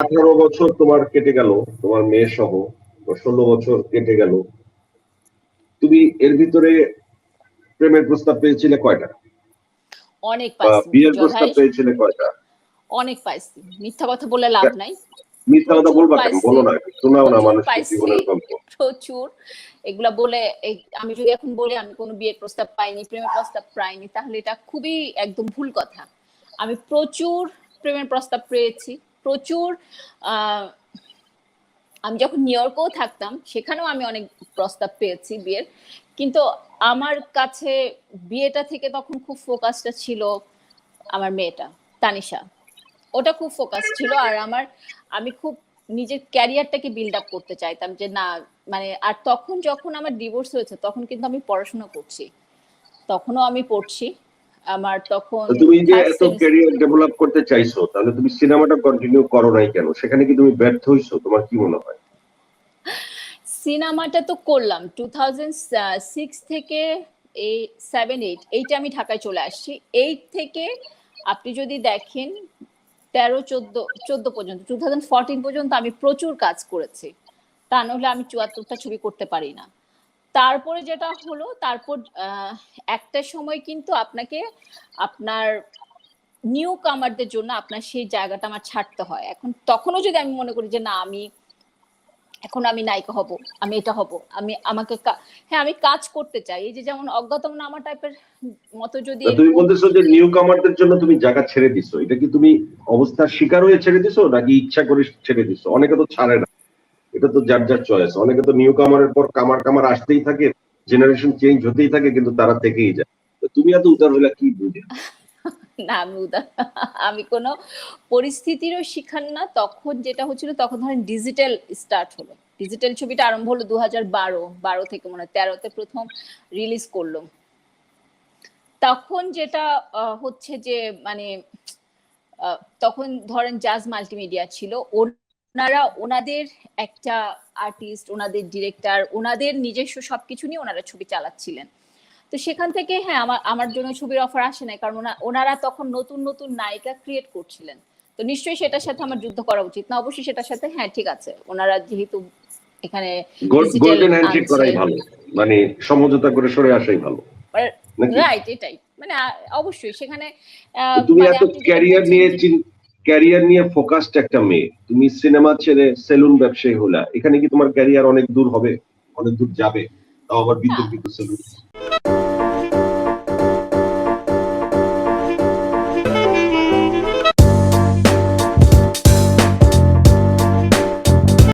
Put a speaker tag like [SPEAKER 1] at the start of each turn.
[SPEAKER 1] আঠারো বছর তোমার কেটে গেল তোমার মেয়ে সহ ষোলো বছর কেটে গেল। তুমি এর ভিতরে প্রেমের প্রস্তাব পেয়েছিলে কয়টা?
[SPEAKER 2] অনেক পাইছি
[SPEAKER 1] বিয়ের প্রস্তাব পেয়েছিলে কয়টা?
[SPEAKER 2] অনেক পাইছি মিথ্যা কথা বলে লাভ নাই।
[SPEAKER 1] মিথ্যা কথা বলবা কেন? বলো না শোনাও না মানুষের জীবনের গল্প।
[SPEAKER 2] প্রচুর। এগুলা বলে আমি যদি এখন বলি আমি কোনো বিয়ের প্রস্তাব পাইনি প্রেমের প্রস্তাব পাইনি তাহলে এটা খুবই একদম ভুল কথা। আমি প্রচুর প্রেমের প্রস্তাব পেয়েছি। প্রচুর আমি যখন নিউ ইয়র্কেও থাকতাম, সেখানেও আমি অনেক প্রস্তাব পেয়েছি বিয়ের। কিন্তু আমার কাছে বিয়েটা থেকে তখন খুব ফোকাসটা ছিল আমার মেয়েটা, তানিশা। ওটা খুব ফোকাস ছিল আর আমার, আমি খুব নিজের ক্যারিয়ারটাকে বিল্ড আপ করতে চাইতাম যে না মানে আর তখন যখন আমার ডিভোর্স হয়েছে, তখন কিন্তু আমি পড়াশোনা করছি। তখনও আমি পড়ছি। আমার তখন
[SPEAKER 1] তুমি যে এত ক্যারিয়ার ডেভেলপ করতে চাইছো তাহলে তুমি সিনেমাটা কন্টিনিউ করো নাই কেন? সেখানে কি তুমি ব্যর্থ হইছো? তোমার কি মনে হয়?
[SPEAKER 2] সিনেমাটা তো করলাম। টু থেকে এই সেভেন এইট এইটা আমি ঢাকায় চলে আসছি। এইট থেকে আপনি যদি দেখেন তেরো চোদ্দ চোদ্দ পর্যন্ত টু থাউজেন্ড ফোরটিন পর্যন্ত আমি প্রচুর কাজ করেছি। তা নাহলে আমি চুয়াত্তরটা ছবি করতে পারি না। তারপরে যেটা হলো, তারপর একটা সময় কিন্তু আপনাকে আপনার নিউ কামারদের জন্য আপনার সেই জায়গাটা আমার ছাড়তে হয়। এখন তখনও যদি আমি মনে করি যে, না, আমি, এখন আমি নায়িকা হব, আমি এটা হব, আমি, আমাকে হ্যাঁ আমি কাজ করতে চাই। এই যে যেমন অজ্ঞাতম আমার টাইপের মতো যদি
[SPEAKER 1] তুমি বলতেছো যে নিউ কামারদের জন্য তুমি জায়গা ছেড়ে দিছো। এটা কি তুমি অবস্থার শিকার হয়ে ছেড়ে দিছো, নাকি ইচ্ছা করে ছেড়ে দিছো? অনেকে তো ছাড়ে না। এটা তো যার যার চয়েস অনেকে তো নিউ কামারের পর কামার কামার আসতেই থাকে জেনারেশন চেঞ্জ হতেই থাকে, কিন্তু তারা থেকেই যায়। তুমি এত উদার হইলা, কি বুঝে?
[SPEAKER 2] না, আমি আমি কোনো পরিস্থিতিরও শিখান না। তখন যেটা হচ্ছিল, তখন ধরেন ডিজিটাল স্টার্ট হলো। ডিজিটাল ছবিটা আরম্ভ হলো দু হাজার বারো। বারো থেকে মনে হয় তেরোতে প্রথম রিলিজ করল। তখন যেটা হচ্ছে যে মানে তখন ধরেন জাজ মাল্টিমিডিয়া ছিল। ওনারা ওনাদের একটা আর্টিস্ট ওনাদের ডিরেক্টর ওনাদের নিজস্ব সবকিছু নিয়ে ওনারা ছবি চালাচ্ছিলেন। তো সেখান থেকে হ্যাঁ আমার আমার জন্য ছবির অফার আসে নাই কারণ ওনারা তখন নতুন নতুন নায়িকা ক্রিয়েট করছিলেন। তো নিশ্চয়ই সেটার সাথে আমার যুদ্ধ করা উচিত। না অবশ্যই সেটার সাথে হ্যাঁ ঠিক আছে। ওনারা যেহেতু এখানে
[SPEAKER 1] গোল্ডেন হ্যান্ডশেক করাই ভালো। মানে সমঝোতা করে সরে আসাই ভালো।
[SPEAKER 2] রাইট এটাই। মানে অবশ্যই সেখানে
[SPEAKER 1] তুমি
[SPEAKER 2] মানে
[SPEAKER 1] এত ক্যারিয়ার নিয়ে ক্যারিয়ার নিয়ে ফোকাসড একটা মেয়ে। তুমি সিনেমা ছেড়ে সেলুন ব্যবসায়ী হলা। এখানে কি তোমার ক্যারিয়ার অনেক দূর হবে? অনেক দূর যাবে। তাও আবার বিদ্যুৎ বিদ্যুৎ সেলুন